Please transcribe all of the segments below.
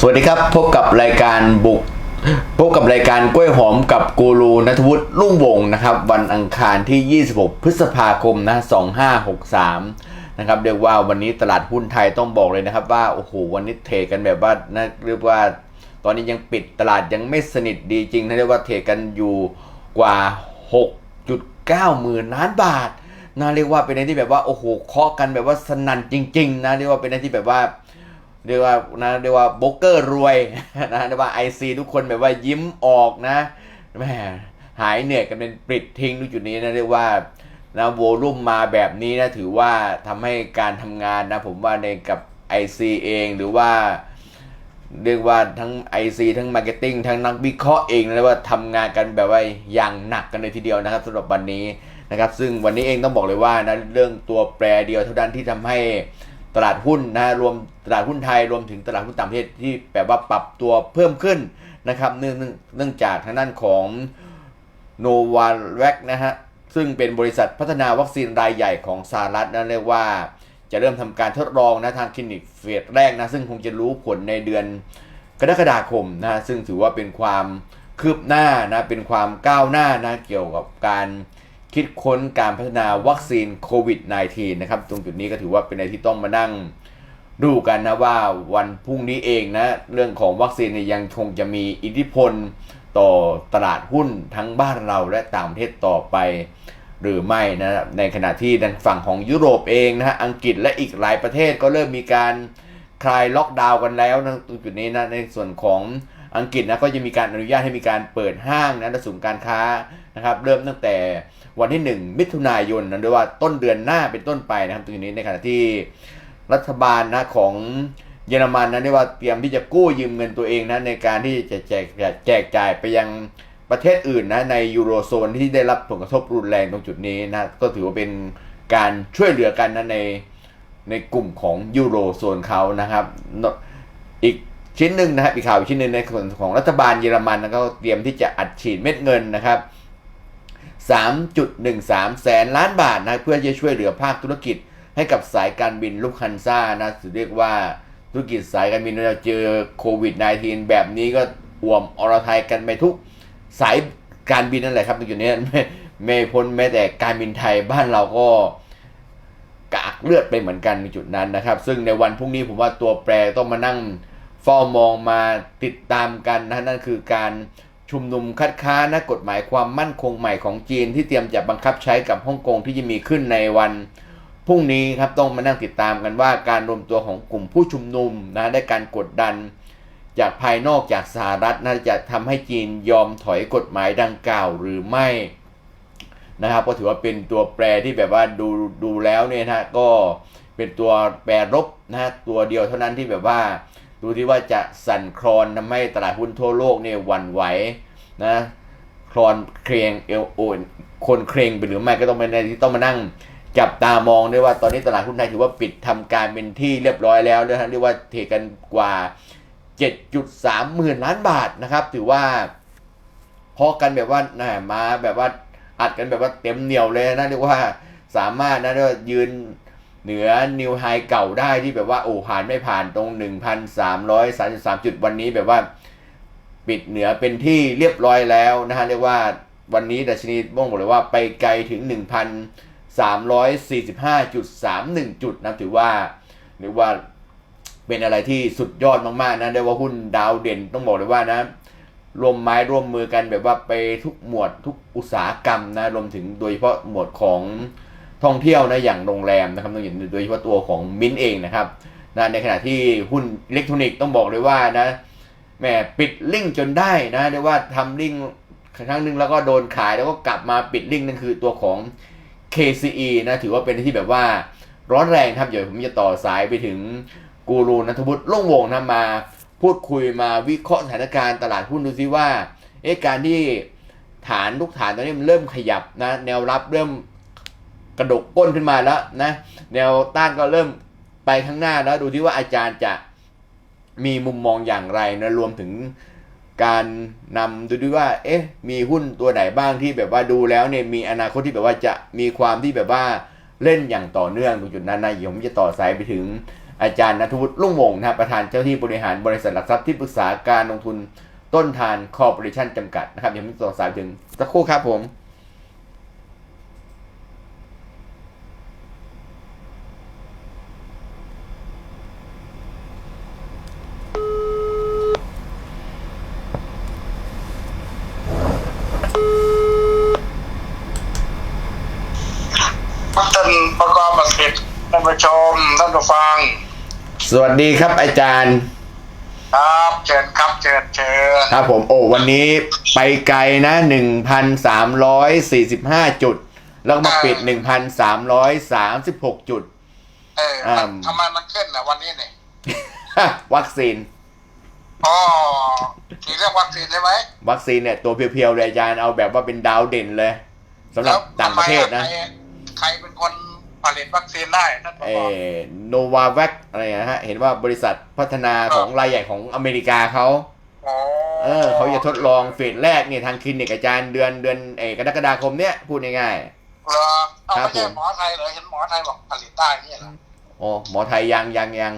สวัสดีครับ พบกับรายการบุก พบกับรายการกล้วยหอมกับกูรูนัทวุฒิรุ่งวงศ์นะครับ วันอังคารที่ 26 พฤษภาคมนะ 2563 นะครับเรียกว่าวันนี้ตลาดหุ้นไทยต้องบอกเลยนะครับ ว่า โอ้โห วันนี้เทกันแบบว่านะเรียกว่าตอนนี้ยังปิดตลาดยังไม่สนิทดีจริงนะเรียกว่าเทกันอยู่กว่า 6.9 หมื่นล้านบาทนะเรียกว่าเป็นอะไรที่แบบว่าโอ้โหเคาะกันแบบว่าสนั่นจริง ๆ นะเรียกว่าเป็นอะไรที่แบบว่า เรียกว่านะเรียกว่าโบกเกอร์รวยนะเรียกว่าไอซีทุกคนแบบว่ายิ้มออกนะแหมหายเหนื่อยกันเป็นปลิดทิ้งตรงจุดนี้นะเรียกว่านะโวลุ่มมาแบบนี้นะถือว่าทำให้การทำงานนะผมว่าในกับ IC เองหรือว่าเรียกว่าทั้ง IC ทั้ง Marketing ทั้งนักวิเคราะห์เองนะเรียกว่าทำงานกันแบบว่าอย่างหนักกันเลยทีเดียวนะครับสำหรับวันนี้นะครับ ซึ่งวันนี้เองต้องบอกเลยว่านะเรื่องตัวแปรเดียวเท่านั้นที่ทำให้ ตลาดหุ้นนะรวมตลาดหุ้นไทยรวมถึงตลาดหุ้นต่างประเทศที่แบบว่าปรับตัวเพิ่มขึ้นนะครับเนื่องเนื่องจากทางด้านของโนวาแวคนะฮะซึ่งเป็นบริษัทพัฒนาวัคซีนรายใหญ่ของสหรัฐนั่นเรียกว่า จะเริ่มทำการทดลองนะทางคลินิกเฟสแรกนะซึ่งคงจะรู้ผลในเดือนกรกฎาคมนะซึ่งถือว่าเป็นความคืบหน้านะเป็นความก้าวหน้านะเกี่ยวกับการ คิดค้นการพัฒนาวัคซีนโควิด -19 นะครับ ตรงจุดนี้ก็ถือว่าเป็นอะไรที่ต้องมานั่งดูกันนะว่าวันพรุ่งนี้เองนะ เรื่องของวัคซีนยังคงจะมีอิทธิพลต่อตลาดหุ้นทั้งบ้านเราและต่างประเทศต่อไป หรือไม่นะในขณะที่ทางฝั่งของยุโรปเองนะฮะอังกฤษและอีกหลายประเทศก็เริ่มมีการคลายล็อกดาวน์กันแล้วนะตรงจุดนี้นะในส่วนของอังกฤษนะก็จะมีการอนุญาตให้มีการเปิดห้างนะและศูนย์การค้านะครับ เริ่มตั้งแต่ วันที่ 1 มิถุนายนนะหรือว่าต้นเดือนหน้าเป็นต้นไปนะครับตรงนี้ในขณะที่รัฐบาลนะของเยอรมันนะเรียกว่าเตรียมที่จะกู้ยืมเงินตัวเองนะในการที่จะแจกแจกจ่ายไปยังประเทศอื่นนะในยูโรโซนที่ได้รับผลกระทบรุนแรงตรงจุดนี้นะก็ถือว่าเป็นการช่วยเหลือกันนะในในกลุ่มของยูโรโซนเขานะครับ อีกชิ้นหนึ่งนะครับอีกข่าวอีกชิ้นหนึ่งในส่วนของรัฐบาลเยอรมันนะก็เตรียมที่จะอัดฉีดเม็ดเงินนะครับ 3.13 แสนล้านบาทนะเพื่อจะช่วยเหลือภาคธุรกิจให้กับสายการบินลูกคันซ่านะถือเรียกว่าธุรกิจสายการบินเราเจอโควิด -19 แบบนี้ก็อ่วมอรไทยกันไปทุกสายการบินนั่นแหละครับตรงจุดนี้ไม่ไม่พ้นแม้แต่การบินไทยบ้านเราก็กากเลือดไปเหมือนกันในจุดนั้นนะครับ ซึ่งในวันพรุ่งนี้ผมว่าตัวแปรต้องมานั่งเฝ้ามองมาติดตามกันนะนั่นคือการ ชุมนุมคัดค้านนะกฎหมายความมั่นคงใหม่ของจีนที่เตรียมจะบังคับใช้กับฮ่องกงที่จะมีขึ้นในวันพรุ่งนี้ครับต้องมานั่งติดตามกันว่าการรวมตัวของกลุ่มผู้ชุมนุมนะได้การกดดัน จากภายนอกจากสหรัฐน่าจะทำให้จีนยอมถอยกฎหมายดังกล่าวหรือไม่นะครับก็ถือว่าเป็นตัวแปรที่แบบว่าดูดูแล้วเนี่ยนะก็เป็นตัวแปรรบนะตัวเดียวเท่านั้นที่แบบว่า ดูที่ว่าจะสั่นคลอนทำให้ตลาดหุ้นทั่วโลกเนี่ยวันไหวนะคลอนเครงเอลโอนคนเครงไปหรือไม่ก็ต้องเป็นอะไรที่ต้องมานั่งจับตามองด้วยว่าตอนนี้ตลาดหุ้นไทยถือว่าปิดทำการเป็นที่เรียบร้อยแล้วนะฮะเรียกว่าเทกันกว่า 7.3หมื่นล้านบาทนะครับ ถือว่าพอกันแบบว่านะมาแบบว่าอัดกันแบบว่าเต็มเหนียวเลยนะเรียกว่าสามารถนะเรียกว่ายืน เหนือนิวไฮเก่าได้ที่แบบว่าโอ้ผ่านไม่ผ่านตรง 1,333 จุดวันนี้แบบว่า ปิดเหนือเป็นที่เรียบร้อยแล้วนะฮะเรียกว่าวันนี้ดัชนีบ้งบอกเลยว่าไปไกลถึง 1,345.31 จุดนะถือว่าเรียกว่าเป็นอะไรที่สุดยอดมากๆนะเรียกว่าหุ้นดาวเด่นต้องบอกเลยว่านะรวมไม้ร่วมมือกันแบบว่าไปทุกหมวดทุกอุตสาหกรรมนะรวมถึงโดยเฉพาะหมวดของ ท่องเที่ยวนะอย่างโรงแรมนะครับต้องเห็นโดยเฉพาะตัวของมินเองนะครับนะในขณะที่หุ้นอิเล็กทรอนิกส์ต้องบอกเลยว่านะแหมปิดลิงจนได้นะเรียกว่าทำลิงครั้งหนึ่งแล้วก็โดนขายแล้วก็กลับมาปิดลิงนั่นคือตัวของ KCE นะถือว่าเป็นที่แบบว่าร้อนแรงครับเดี๋ยวผมจะต่อสายไปถึงกูรูนัทบุตรล่งวงนะมา พูดคุยมาวิเคราะห์สถานการณ์ตลาดหุ้นดูซิว่าเอ๊ะการที่ฐานลูกฐานตอนนี้มันเริ่มขยับนะแนวรับเริ่ม กระดกก้นขึ้นมาแล้วนะแนวต้านก็เริ่มไปข้างหน้าแล้วดูที่ว่าอาจารย์จะมีมุมมองอย่างไรนะรวมถึงการนำดูด้วยว่า เอ๊ะ มีหุ้นตัวไหนบ้างที่แบบว่าดูแล้วเนี่ยมีอนาคตที่แบบว่าจะมีความที่แบบว่าเล่นอย่างต่อเนื่องตรงจุดนั้นนะผมจะต่อสายไปถึงอาจารย์นทวุฒิลุ่งวงศ์นะครับประธานเจ้าที่บริหารบริษัทหลักทรัพย์ที่ปรึกษาการลงทุนต้นทานคอร์ปอเรชั่นจำกัดนะครับยังไม่ต่อสายถึงสักครู่ครับผม ท่านประกอบบัตรเสร็จท่านผู้ชมท่านผู้ฟัง สวัสดีครับอาจารย์ ครับเชิญครับเชิญเชิญครับผมโอ้วันนี้ไปไกลนะ 1,345 จุด แล้วมาปิด 1,336 จุด เอออ่ามันทำไมมันขึ้นอะวันนี้เนี่ยวัคซีน อ๋อทีเรื่องวัคซีนใช่ไหมวัคซีนเนี่ยตัวเพียวๆเลยอาจารย์เอาแบบว่าเป็นดาวเด่นเลยสำหรับแล้วต่างประเทศนะ ทำไมอใครใครเป็นคน ผลิตวัคซีนได้ท่านประเอกอบโนวาแวคอะไรนะฮะ เห็นว่าบริษัทพัฒนาของรายใหญ่ของอเมริกาเขาอ๋อเออเขาจะทดลองเฟสแรกเนี่ยทางคลินิกอาจารย์เดือนเดือนเอกกรกฎาคมเนี่ยพูดง่ายเหรอเอาครับไม่ใช่ผมหมอไทยเหรอเห็นหมอไทยบอกผลิตได้เนี่ยเหรอๆโอ้หมอไทยยังยังยัง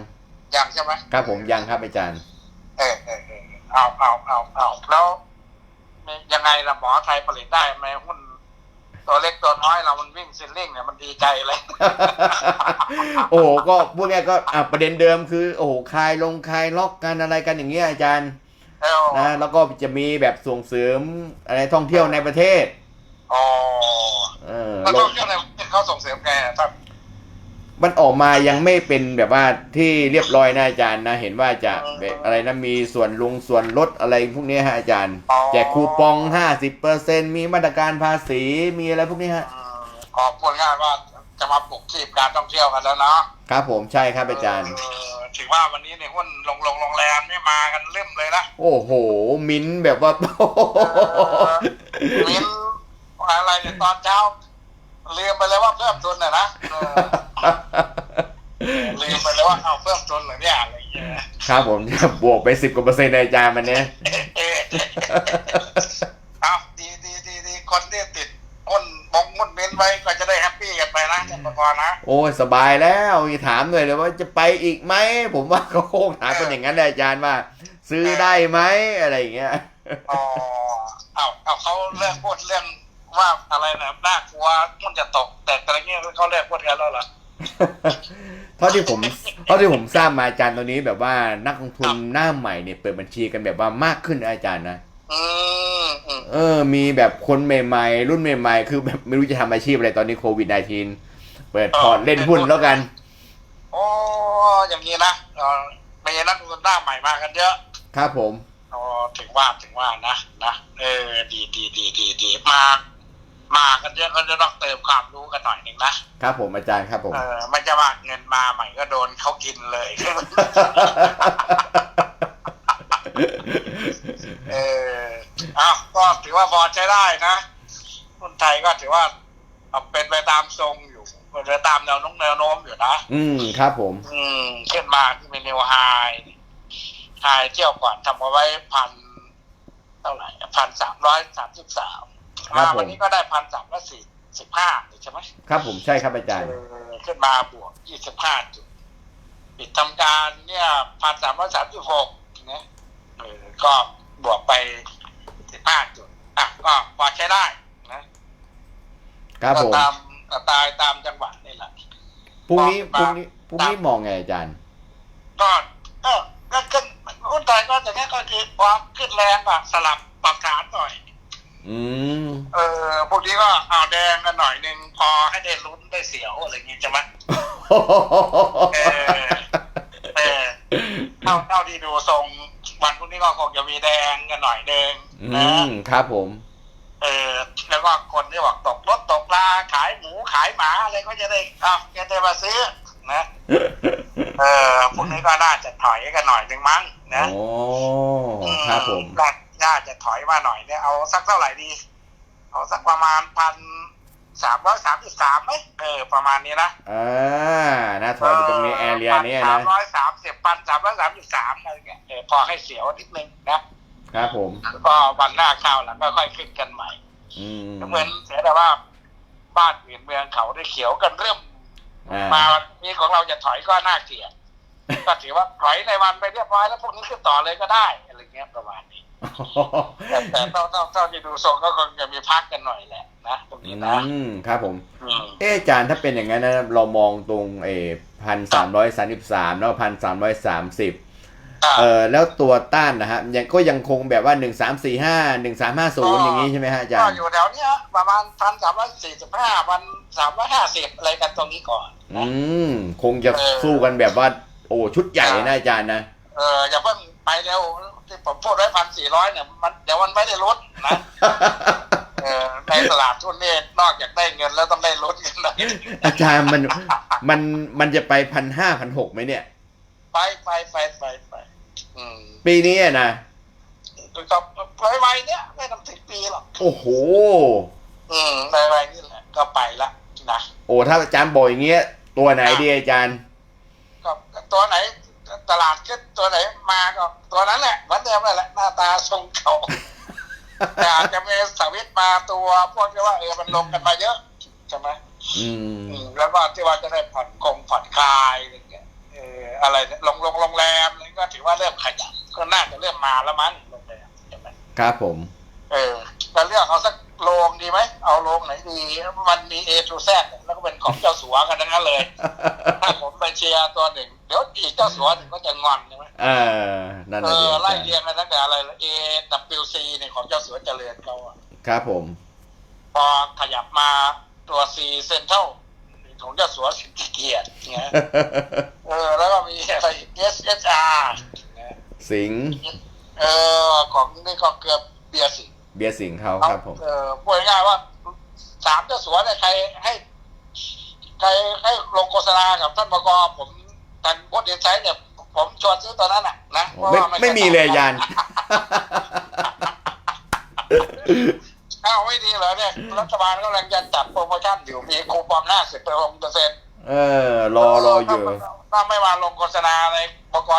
ยังใช่ไหมครับผมยังครับอาจารย์ เออเออเออเอาเอาเอาเอาแล้วยังไงล่ะหมอไทยผลิตได้ไหมหุ้น ตัวเล็กตัวน้อยเรามันวิ่งซิลลิ่งเนี่ยมันดีใจเลย โอ้โหก็พูดง่ายๆก็อะประเด็นเดิมคือ โอ้โหคลายลงคลายล็อกกันอะไรกันอย่างเงี้ยอาจารย์เออนะแล้วก็จะมีแบบส่งเสริมอะไรท่องเที่ยวในประเทศอ๋อเออแล้วลก็งเรื่องอะไรเขาส่งเสริมไงอะท่าน มันออกมายังไม่เป็นแบบว่าที่เรียบร้อยนะอาจารย์นะ เห็นว่าจะแบบอะไรนะมีส่วนลงส่วนลดอะไรพวกนี้ฮะอาจารย์ แจกคูปองห้าสิบเปอร์เซ็นมีมาตรการภาษีมีอะไรพวกนี้ฮะอืมออกพูดง่ายว่าจะมาปลุกชีพการท่องเที่ยวกันแล้วเนาะครับผมใช่ครับอาจารย์เออถือว่าวันนี้เนี่ยหุ้นลงลงโรงแรมนี่มากันเริ่มเลยนะโอ้โห มิ้นท์แบบว่ามินอะไรเนี่ยตอนเช้า ลืมไปเลยว่าเพิ่มทุนน่ะนะเออลืมไปเลยว่าเอาเพิ่มทุนเหรือเนี่ยอะไรอย่างเงี้ยครับผมจะบวกไปสิบกว่าเปอร์เซ็นต์ในอาจารย์มันเนี้ยเอาดีดีดีดีคนที่ติดหุ้นบงหุ้นเม้นไว้ก็จะได้แฮปปี้กันไปนะท่านประกรณ์นะ โอ้ยสบายแล้วอย่าถามหน่อยเลยว่าจะไปอีกไหมผมว่าเขาโค้งถามเป็นอย่างนั้นเลยอาจารย์ว่า ซื้อได้ไหมอะไรอย่างเงี้ยอ๋อเอาเอาเขาเลิกพูดเรื่อง ว่าอะไรนะน่ากลัวมันจะตกแต่อะไรเงี้ยเขาเลิกพูดกันแล้วเหรอเท่าที่ผมเท่าที่ผมทราบมาอาจารย์ตอนนี้แบบว่านักลงทุนหน้าใหม่เนี่ยเปิดบัญชีกันแบบว่ามากขึ้นนะอาจารย์นะอืมอืมเออ มีแบบคนใหม่ๆ รุ่นใหม่ๆ คือแบบไม่รู้จะทำอาชีพอะไรตอนนี้โควิด -19 เปิดพอร์ตเล่นหุ้นแล้วกันโอ้อย่างนี้นะเออมีนักลงทุนหน้าใหม่มากันเยอะ ครับผมอ๋อถึงว่าถึงว่านะนะเออ ดีดีดีดีดีมา มากันเยอะก็จะต้องเติมความรู้กันหน่อยหนึ่งนะครับผมอาจารย์ครับผมเออไม่จะว่าเงินมาใหม่ก็โดนเขากินเลยเอออ้าวก็ถือว่าพอใช้ได้นะคนไทยก็ถือว่าเอาเป็นไปตามทรงอยู่เป็นไปตามแนวโน้มแนวโน้มอยู่นะ อืมครับผม อืมขึ้นมาที่เป็นนิวไฮไฮเที่ยวก่อนทำเอาไว้พันเท่าไหร่พันสามร้อยสามสิบสาม ครับผม วันนี้ก็ได้พันสามร้อยสี่สิบห้าใช่ไหมครับผมใช่ครับอาจารย์ เออขึ้นมาบวกยี่สิบห้าจุดปิดทำการเนี่ยพันสามร้อยสามสิบหกนะเออก็บวกไปสิบห้าจุดอะก็พอใช้ได้นะครับผมก็ตามสไตล์ตามจังหวะนี่แหละ พรุ่งนี้พมารุ่งนี้พรุ่งนี้มองไงอาจารย์ ก็ก็ก็ขึ้นหุ้นไทยก็จะแค่ก็คือความขึ้นแรงแบบสลับปรับฐานหน่อย อืมเออพวกนี้ก็เอาแดงกันหน่อยหนึ่งพอให้ได้ลุ้นได้เสียวอะไรอย่างงี้ใช่ไหมเออเออเท่าเท่าที่ดูทรงวันพวกนี้ก็คงจะมีแดงกันหน่อยหนึ่งอืนะมครับผม เออแล้วก็คนที่บอกตกรถตกปลาขายหมูขายหมาอะไรก็จะได้อ้าวจะได้มาซื้อนะเออพวกนี้ก็น่าจะถอยกันหน่อยหนึ่งมั้งนะ โอ้ครับผมน่า น่าจะถอยมาหน่อยเนี่ยเอาสักเท่าไหร่ดี เอาสักประมาณพันสามร้อยสามสิบสามไหมเออ ประมาณนี้นะอ่านะถอยไปตรงนี้แอเรียนี้สานะมร้อยสามสิบพันสามร้อยสามสิบสามอะไรเงี้ยเออพอให้เสียวนิดนึงนะครับผมแล้วก็วันหน้าข้าวหลังก็ค่อยขึ้นกันใหม่ อืมเหมือนเสียแต่ว่าบ้านอื่นเมืองเขาได้เขียวกันเริ่มอ่ามาวันนี้ของเราจะถอยก็น่าเกลียดก็ถือว่าถอยในวันไปเรียบร้อยแล้วพวกนี้ขึ้นต่อเลยก็ได้อะไรเงี้ยประมาณนี้ แต่แต่เท่าเท่าเท่าที่ดูทรงก็คงจะมีพักกันหน่อยแหละนะตรงนี้นะอืมครับผมอืมเอะอาจารย์ถ้าเป็นอย่างนั้นนะเรามองตรงเอพันสามร้อยสามสิบสามแล้วพันสามร้อยสามสิบอ่าเออแล้วตัวต้านนะฮะยังก็ยังคงแบบว่าหนึ่งสามสี่ห้าหนึ่งสามห้าศูนย์อย่างนี้ใช่ไหมฮะอาจารก็ย์อยู่แถวเนี้ยประมาณพันสามร้อยสี่สิบห้าพันสามร้อยห้าสิบอะไรกันตรงนี้ก่อน อืมคงจะสู้กันแบบว่า โอ้ชุดใหญ่อ่านะอาจารย์นะเอออย่าเพิ่งไปเร็ว ที่ผมพูดไว้พันสี่ร้อยเนี่ยมันเดี๋ยวมันไม่ได้ลดนะเออในตลาดทุนนี่นอกจากได้เงินแล้วต้องได้ลดกันนะอาจารย์มันมันมันจะไปพันห้าพันหกไหมเนี่ย ไปไปไปไปไปอืมปีนี้อะนะก็ไวๆเนี้ยไม่ต้องถึงปีหรอกโอ้โห อืมไวๆนี่แหละก็ไปละนะโอ้ถ้าอาจารย์บอกอย่างเงี้ยตัวไหนดีอาจารย์ก็ตัวไหน ตลาดขึ้นตัวไหนมาก็ตัวนั้นแหละเหมือนเดิมนั่นแหละหน้าตาทรงเขาแต่อาจจะมีสวิตช์มาตัวพวกที่ว่าเออมันลงกันมาเยอะใช่ไหมอืมอืมแล้วก็ที่ว่าจะได้ผ่อนคงผ่อนคลายอะไรเงี้ยเอออะไรเนี่ยลงลงโรงแรมอะไรก็ถือว่าเริ่มขยับก็น่าจะเริ่มมาแล้วมั้งโรงแรมใช่ไหมครับผม เออจะเลือกเอาสัก โรงดีไหม เอาโรงไหนดี มันมี A to Z แล้วก็เป็นของเจ้าสัวกันทั้งนั้นเลย ถ้าผมไปเชียร์ตัวหนึ่ง เดี๋ยวอีกเจ้าสัวหนึ่งก็จะงอนใช่ไหมเออนั่นเอน่ะสิออาไล่จารย์เรียงกันตั้งแต่อะไร A W C เนี่ยของเจ้าสัวเจริญเขาอะครับผม พอขยับมาตัว C Central ของเจ้าสัวสิทธิเกียรติเงี้ยเออ แล้วก็มีอะไร S S R สิงห์เออ ของนี่ก็เกือบเบียร์สิ เบียร์สิงห์เขาครับผมเออพูดง่ายๆว่าสามเจ้าสัวเนี่ยใครให้ใครให้ลงโฆษณากับท่านบกผมท่านโคตรเดนไซด์เนี่ยผมชวนซื้อตัวนั้นอะนะเพราะไม่ว่าไม่มีเลยอาจารย์อ้าวไม่ดีเหรอเนี่ยรัฐบาลกำลังจะจัดโปรโมชั่นอยู่มีคูปองห้าสิบเปอร์เซ็นต์เออ รอรออยู่ถ้าไม่มาลงโฆษณาในบก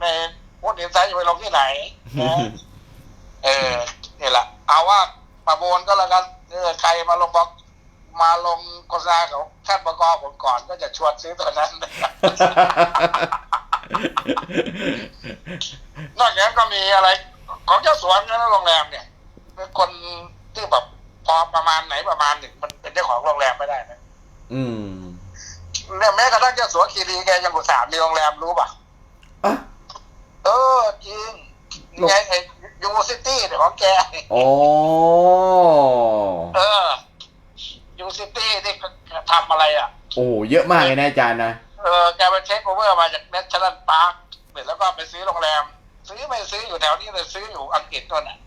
ในโคตรเดนไซด์จะไปลงที่ไหนนะเออนี่แหละ เอาว่าประมูลก็แล้วกันเออใครมาลงบอกมาลงโฆษณาของท่านบกผมก่อนก็จะชวนซื้อตัวนั้น นอกจากนั้นก็มีอะไร ของเจ้าสวนนะโรงแรมเนี่ยเป็นคนที่แบบพอประมาณไหนประมาณหนึ่งมันเป็นเจ้าของโรงแรมไม่ได้นะอืมเนี่ยแม้กระทั่งเจ้าสัวคีรีแกยังอุตส่าห์มีโรงแรมรู้ป่ะอะเออจริงไงไอ้ ยูซิตี้เนี่ยของแกโอ้เออยูซิตี้นี่ทำอะไรอะ โอ้เยอะมากเลยนะอาจารย์นะ เออแกไปเช็คโอเวอร์มาจากเนชั่นแนลพาร์คเสร็จแล้วก็ไปซื้อโรงแรม ซื้อไม่ซื้ออยู่แถวนี้เลยซื้ออยู่อังกฤษโน่นน่ะ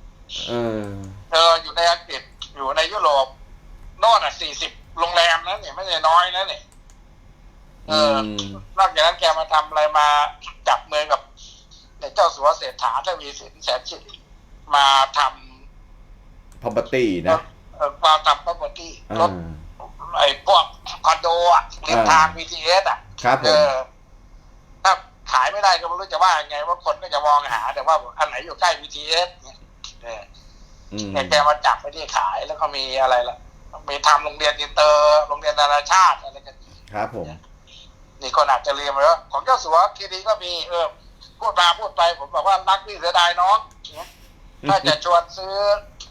เออเอออยู่ในอังกฤษอยู่ในยุโรปโน่นอะสี่สิบโรงแรมนะเนี่ยไม่ใช่น้อยนะเนี่ยเออือมนอกจากนั้นแกมาทำอะไรมาจับมือกับเนี่ยเจ้าสัวเศรษฐาทวีสินแสนสิริ มาท property ำนะเอ่อมาทำ property อ่รถาไอ้พวกคอนโดอะริมทาง BTS อะครับผเอมอถ้าขายไม่ได้ก็ไม่รู้จะว่ายังไงว่าคนก็จะมองหา แต่ว่าอันไหนอยู่ใกล้ BTS เนี่ยเออ อืม เนี่ยแกมาจับไปที่ขายแล้วก็มีอะไรล่ะมีทำโรงเรียนอินเตอร์โรงเรียนนานาชาติอะไรกันอีกครับผม นี่คนอาจจะเรียนมาแล้วของเจ้าสัวคีรีก็มีเออพูดมาพูดไปผมบอกว่ารักพี่เสียดายน้องเนี่ย ถ้าจะชวนซื้อ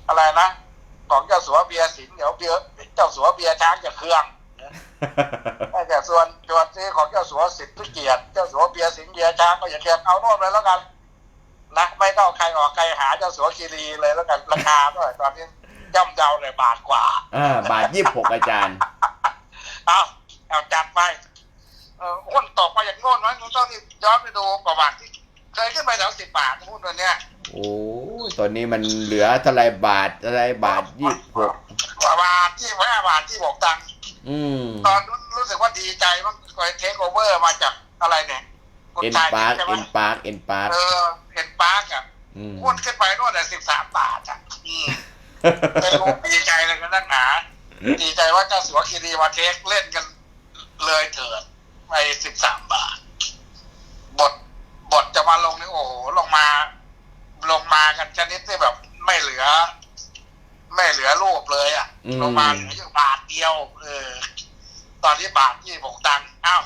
อะไรนะ ของเจ้าสัวเบียร์สิงห์เดี๋ยวเบียร์เจ้าสัวเบียร์ช้างจะเครื่องนะถ้าจะชวนชวนซื้อของเจ้าสัวสิทธิเกียรติเจ้าสัวเบียร์สิงห์เบียร์ช้างก็อย่าเครื่องเอาโน่นเลยแล้วกันนะไม่ต้องใครออกใครหาเจ้าสัวคีรีเลยแล้วกันราคาเท่าไหร่ตอนนี้ย่ำเยาเลยบาทกว่าอ่าบาทยี่สิบหกอาจารย์เอาเอาจัดไปเออหุ้นตกมาอย่างโง่นนั้นต้องย้อนไปดูประวัติที่เคยขึ้นไปแถวสิบบาทหุ้นตัวเนี้ย โอ้ยตอนนี้มันเหลือเท่าไรบาทเท่าไรบาทยี่สิบหกประมาณที่ห้าบาทที่หกตังค์อืมตอนนู้นรู้สึกว่าดีใจมั้งคอยเทคโอเวอร์มาจากอะไรเนี่ยคุณเอ็นชายปาร์คใช่ไหมเอ็นปาร์คเอ็นปาร์คเออเห็นปาร์กอะอืมหุ้นขึ้นไปโน่นแต่สิบสามบาทอะอืมไม่รู้ดีใจเลยกันนักหนาดีใจว่าเจ้าสัวคีรีมาเทคเล่นกันเลยเถิดไปสิบสามบาท บทบทจะมาลงนี่โอ้โหลงมา ลงมากันชนิดที่แบบไม่เหลือ ไม่เหลือรูปเลยอะ อืม ลงมาเหลืออยู่บาทเดียว เออ ตอนนี้บาทยี่หกตังค์อ้าว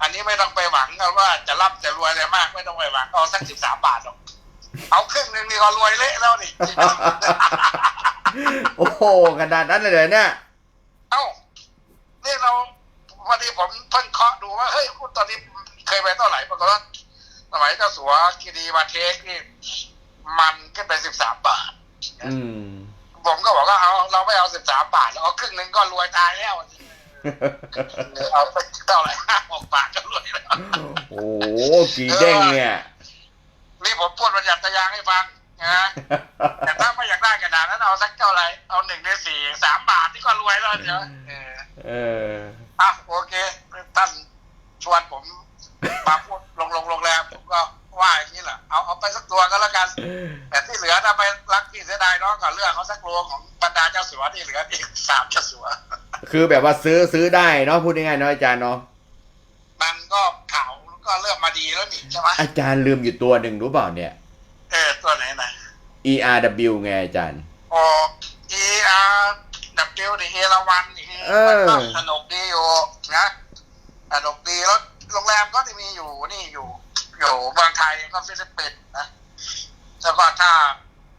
อันนี้ไม่ต้องไปหวังกันว่าจะร่รับแต่รวยแต่มาก ไม่ต้องไปหวังเอาสักสิบสามบาทหรอกเอาครึ่งหนึ่งนี่ก็รวยเละแล้วนี่ โอ้โหขนาดนั้นเลยเหรอเนี่ยเอ้านี่เราวันนี้ผมเพิ่งเคาะดูว่าเฮ้ยคุณตอนนี้เคยไปเท่าไหร่ปรากฏว่า สมัยเจ้าสัวคีรีวาเทคนี่มันก็เป็นสิบสามบาทอืมผมก็บอกว่าเอาเราไม่เอาสิบสามบาทแล้วเอาครึ่งหนึ่งก็รวยตายแล้วเอาไปเท่าไหร่ห้าหกบาทก็รวยแล้วโอ้โหกี่เด้งเนี่ยนี่ผมพูดประหยัดตะยางให้ฟังนะแต่ถ้าไม่อยากได้กระดาษนั้นเอาสักเท่าไหร่เอาหนึ่งในสี่สามบาทนี่ก็รวยแล้วเดี๋ยวเออเอออะโอเคท่านชวนผมมาพูด ว่าอย่างนี้แหละเอาเอาไปสักตัวก็แล้วกัน แต่ที่เหลือถ้าไปรักพี่เสียดายน้องก็เลือกเขาสักตัวของบรรดาเจ้าสัวที่เหลืออีกสามเจ้าสัว คือแบบว่าซื้อซื้อได้เนาะพูดง่ายๆเนาะอาจารย์เนาะมันก็ข่าวก็เริ่มมาดีแล้วนี่ใช่ไหมอาจารย์ลืมอยู่ตัวหนึ่งรู้เปล่าเนี่ย เออตัวไหนนะ ERW ไงอาจารย์โอเออาร์ดับเบิลดีเอราวันนี่เออมันก็สนุกดีอยู่นะสนุกดีแล้วโรงแรมก็จะมีอยู่นี่อยู่ อยู่เมืองไทยก็ฟิลิปปินส์นะแล้วก็ถ้า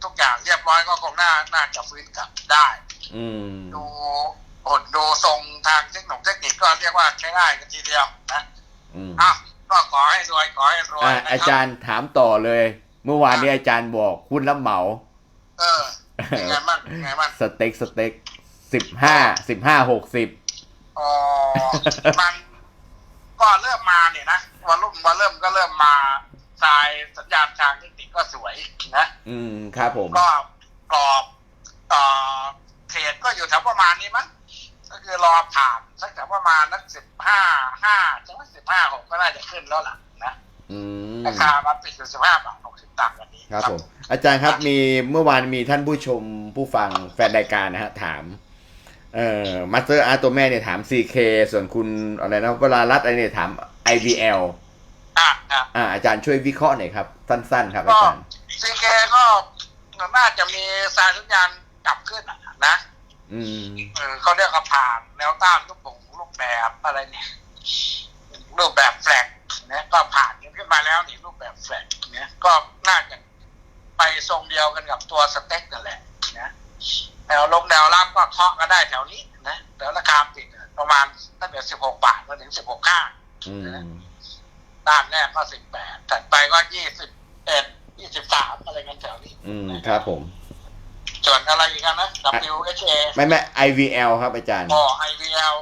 ทุกอย่างเรียบร้อยก็คงน่าน่าจะฟื้นกลับได้ อืมดูผลดูทรงทางเทคโนโลยีเทคนิคก็เรียกว่าใช้ได้กันทีเดียวนะอืมอะก็ขอให้รวยขอให้รวยอะนะอาครัจาบรย์ถามต่อเลย เมื่อวานนี้อาจารย์บอกหุ้นรับเหมา เออยังไงบ้างยังไงบ้างสเต็กสเต็กสิบห้าสิบห้าหกสิบ อ๋อมัน ก็เริ่มมาเนี่ยนะวันรุ่มวันเริ่มก็เริ่มมาทรายสัญญาณทางเทคนิคก็สวยนะ อืมครับผมก็กรอบต่อเทรดก็อยู่แถวประมาณนี้มั้งก็คือรอผ่านสักแถวประมาณนักสิบห้าห้าถึงสิบห้าหกก็น่าจะขึ้นแล้วล่ะนะอืมราคามันปิดอยู่สิบห้าบาทหกสิบตังค์วันนี้ครับผมอาจารย์ครับมีเมื่อวานมีท่านผู้ชมผู้ฟังแฟนรายการนะฮะถาม เอ่อมาสเตอร์อาร์ตัวแม่เนี่ยถาม CK ส่วนคุณอะไรนะเวลารัดอะไรเนี่ยถาม IVL อะอะอ่าอาจารย์ช่วยวิเคราะห์หน่อยครับ สั้นๆ ครับอาก็ จารย์ซีเคก็น่าจะมีสายสัญญาณกลับขึ้นอะนะอืม เออเขาเรียกว่าผ่านแนวต้านรูปของรูปแบบอะไรเนี่ยรูปแบบแฟลกเนี่ยก็ผ่านกันขึ้นมาแล้วนี่รูปแบบแฟลกเนี่ยก็น่าจะไปทรงเดียวกันกับตัวสเต็กนั่นแหละนะ แนวลงแนวรับก็เคาะก็ได้แถวนี้นะแล้วราคาปิดประมาณตั้งแต่สิบหกบาทมาถึงสิบหกห้าอืมด้านแรกก็สิบแปดถัดไปก็ยี่สิบเอ็ดยี่สิบสามอะไรกันแถวนี้ อืมครับผม ส่วนอะไรอีกกันนะ WHA ไม่ไม่ IVL ครับอาจารย์อ๋อ IVL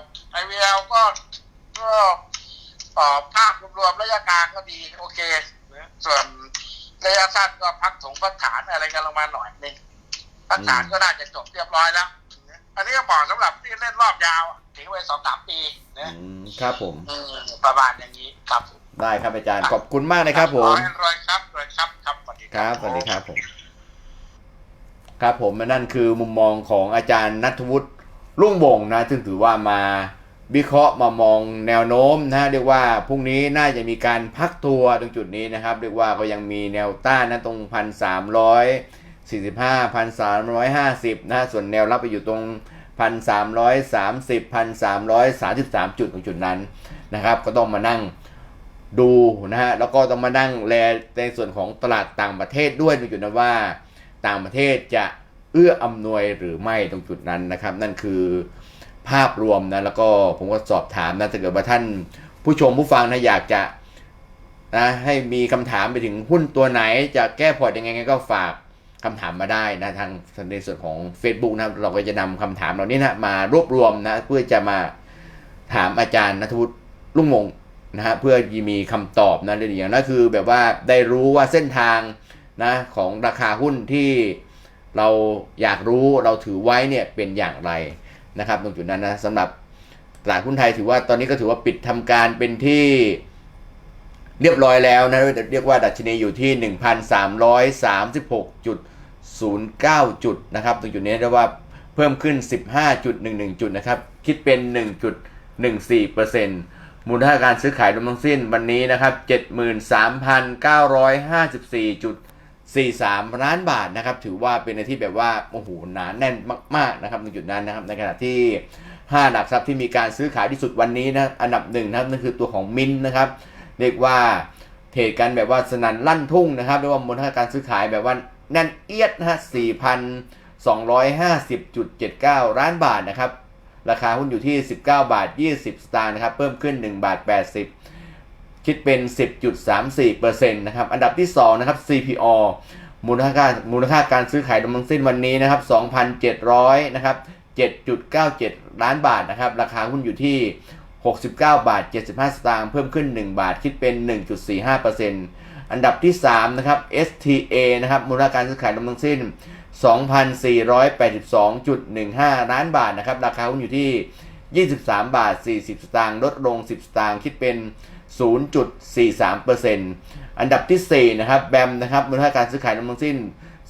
IVL ก็ก็เอ่อภาพรวมๆระยะกลางก็ดี โอเคนะส่วนระยะสั้นก็พักถงพักฐานอะไรกันลงมาหน่อยนึง พักฐานก็น่าจะจบเรียบร้อยแล้ว อันนี้ก็เหมาะสำหรับที่เล่นรอบยาวทิ้งไว้สองสามปีนะอืมครับผมอืมประมาณอย่างนี้ครับ ได้ครับอาจารย์ ขอบคุณมากนะครับผมขอให้รวยครับรวยครับครับสวัสดีครับสวัสดีครับผม ครับผมนั่นคือมุมมองของอาจารย์นัทวุฒิรุ่งวงศ์นะ ซึ่งถือว่ามาวิเคราะห์มามองแนวโน้มนะเรียกว่าพรุ่งนี้น่าจะมีการพักตัวตรงจุดนี้นะครับ เรียกว่าก็ยังมีแนวต้านนะตรงพันสามร้อย สี่สิบห้าพันสามร้อยห้าสิบนะส่วนแนวรับไปอยู่ตรงพันสามร้อยสามสิบพันสามร้อยสามสิบสามจุดตรงจุดนั้นนะครับ ก็ต้องมานั่งดูนะฮะแล้วก็ต้องมานั่งแลในส่วนของตลาดต่างประเทศด้วยตรงจุดนั้นว่า ต่างประเทศจะเอื้ออำนวยหรือไม่ตรงจุดนั้นนะครับ นั่นคือภาพรวมนะแล้วก็ผมก็สอบถามนะถ้าเกิดว่าท่านผู้ชมผู้ฟังนะอยากจะนะให้มีคำถามไปถึงหุ้นตัวไหนจะแก้พอร์ตยังไงก็ฝาก คำถามมาได้นะทางในส่วนของ Facebook นะเราก็จะนำคำถามเหล่านี้นะมารวบรวมนะเพื่อจะมาถามอาจารย์นัทวุฒิลุ่งมงนะฮะเพื่อมีคำตอบนะอย่างนั้นคือแบบว่าได้รู้ว่าเส้นทางนะของราคาหุ้นที่เราอยากรู้เราถือไว้เนี่ยเป็นอย่างไรนะครับตรงจุดนั้นนะสำหรับตลาดหุ้นไทยถือว่าตอนนี้ก็ถือว่าปิดทำการเป็นที่เรียบร้อยแล้วนะเรียกว่าดัชนีอยู่ที่ 1,336.09 จุดนะครับตรงจุดนี้เรียกว่าเพิ่มขึ้น 15.11 จุดนะครับ คิดเป็น 1.14%มูลค่าการซื้อขายรวมทั้งสิ้นวันนี้นะครับ 73,954.43 ล้านบาทนะครับ ถือว่าเป็นในที่แบบว่า โอ้โห หนาแน่นมาก ๆ นะครับในจุดนั้นนะครับ ในขณะที่ 5 หลักทรัพย์ที่มีการซื้อขายที่สุดวันนี้นะ อันดับหนึ่งนะครับ นั่นคือตัวของมินนะครับ เรียกว่าเทรดกันแบบว่าสนันลั่นทุ่งนะครับเรียกว่ามูลค่าการซื้อขายแบบว่า แน่นเอียดนะฮะ4,250.79 ล้านบาทนะครับ ราคาหุ้นอยู่ที่ 19 บาท 20 สตางค์นะครับ เพิ่มขึ้น 1 บาท 80 คิดเป็น 10.34%นะครับ อันดับที่ 2 นะครับ CPO มูลค่ามูลค่าการซื้อขายรวมทั้งสิ้นวันนี้นะครับ 2,700 นะครับ 7.97 ล้านบาทนะครับ ราคาหุ้นอยู่ที่ 69 บาท 75 สตางค์ เพิ่มขึ้น 1 บาท คิดเป็น 1.45% อันดับที่ 3 นะครับ STA นะครับ มูลค่าการซื้อขายรวมทั้งสิ้น 2,482.15 ล้านบาทนะครับ ราคาหุ้นอยู่ที่ 23 บาท 40 สตางค์ ลดลง 10 สตางค์ คิดเป็น 0.43%อันดับที่ 4 นะครับ แบม นะครับ มูลค่าการซื้อขายรวมทั้งสิ้น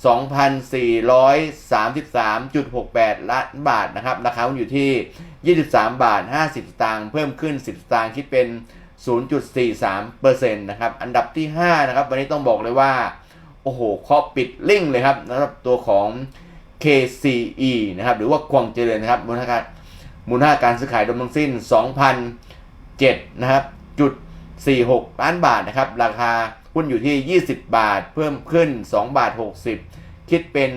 2,433.68 ล้านบาทนะครับ ราคาหุ้นอยู่ที่ 23 บาท 50 สตางค์ เพิ่มขึ้น 10 สตางค์ คิดเป็น0.43% นะครับ อันดับที่ 5 นะครับ วันนี้ต้องบอกเลยว่า โอ้โหเคาะปิดลิ่งเลยครับนะครับตัวของ KCE นะครับ หรือว่าควงเจริญนะครับ มูลค่ามูลค่าการซื้อขายรวมทั้งสิ้น 2,007นะครับจุด46 ล้านบาทนะครับ ราคาหุ้นอยู่ที่ 20 บาท เพิ่มขึ้น 2 บาท 60 คิดเป็น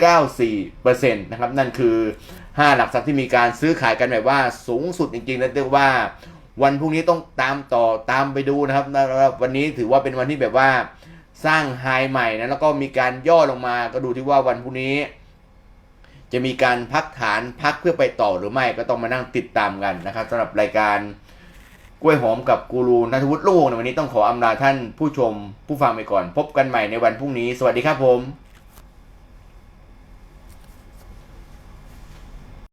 14.94%นะครับ นั่นคือ 5 หลักทรัพย์ที่มีการซื้อขายกันแบบว่าสูงสุดจริงๆและเรียกว่า วันพรุ่งนี้ต้องตามต่อตามไปดูนะครับ วันนี้ถือว่าเป็นวันที่แบบว่าสร้างไฮใหม่นะแล้วก็มีการย่อลงมาก็ดูที่ว่าวันพรุ่งนี้ จะมีการพักฐานพักเพื่อไปต่อหรือไม่ก็ต้องมานั่งติดตามกันนะครับสำหรับรายการกล้วยหอมกับกูรูนัทวุฒิลูกวงในวันนี้ต้องขออำลาท่านผู้ชมผู้ฟังไปก่อน พบกันใหม่ในวันพรุ่งนี้ สวัสดีครับผม